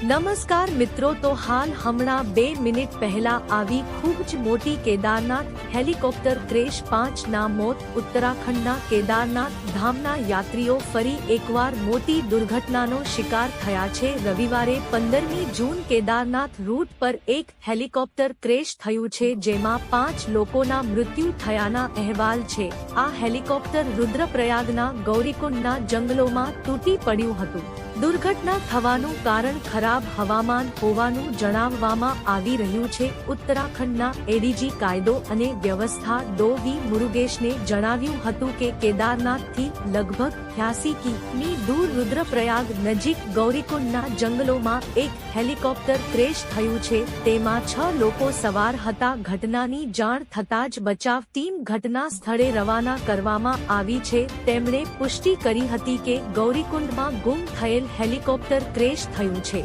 નમસ્કાર મિત્રો, તો હાલ હમણાં બે મિનિટ પહેલા આવી ખૂબ જ મોટી કેદારનાથ હેલિકોપ્ટર ક્રેશ પાંચ ના મોત ઉત્તરાખંડના કેદારનાથ ધામના યાત્રીઓ ફરી એકવાર મોટી દુર્ઘટનાનો શિકાર થયા છે. રવિવારે પંદરમી જૂન કેદારનાથ રૂટ પર એક હેલિકોપ્ટર ક્રેશ થયું છે, જેમાં પાંચ લોકોના મૃત્યુ થયાના અહેવાલ છે. આ હેલિકોપ્ટર રુદ્રપ્રયાગના ગૌરીકુંડના જંગલોમાં તૂટી પડ્યું હતું. દુર્ઘટના થવાનું કારણ ખરાબ હવામાન હોવાનું જણાવવામાં આવી રહ્યું છે. ઉત્તરાખંડના એડીજી કાયદો અને વ્યવસ્થા ડો વી મુરુગેશને જણાવ્યું હતું કે કેદારનાથથી લગભગ ત્યાસી કિમી દૂર રુદ્રપ્રયાગ નજીક ગૌરીકુંડના જંગલોમાં એક હેલિકોપ્ટર ક્રેશ થયું છે. તેમાં છ લોકો સવાર હતા. ઘટનાની જાણ થતાં જ બચાવ ટીમ ઘટના સ્થળે રવાના કરવામાં આવી છે. તેમણે પુષ્ટિ કરી હતી કે ગૌરીકુંડમાં ગુમ થયેલ હેલિકોપ્ટર ક્રેશ થયું છે.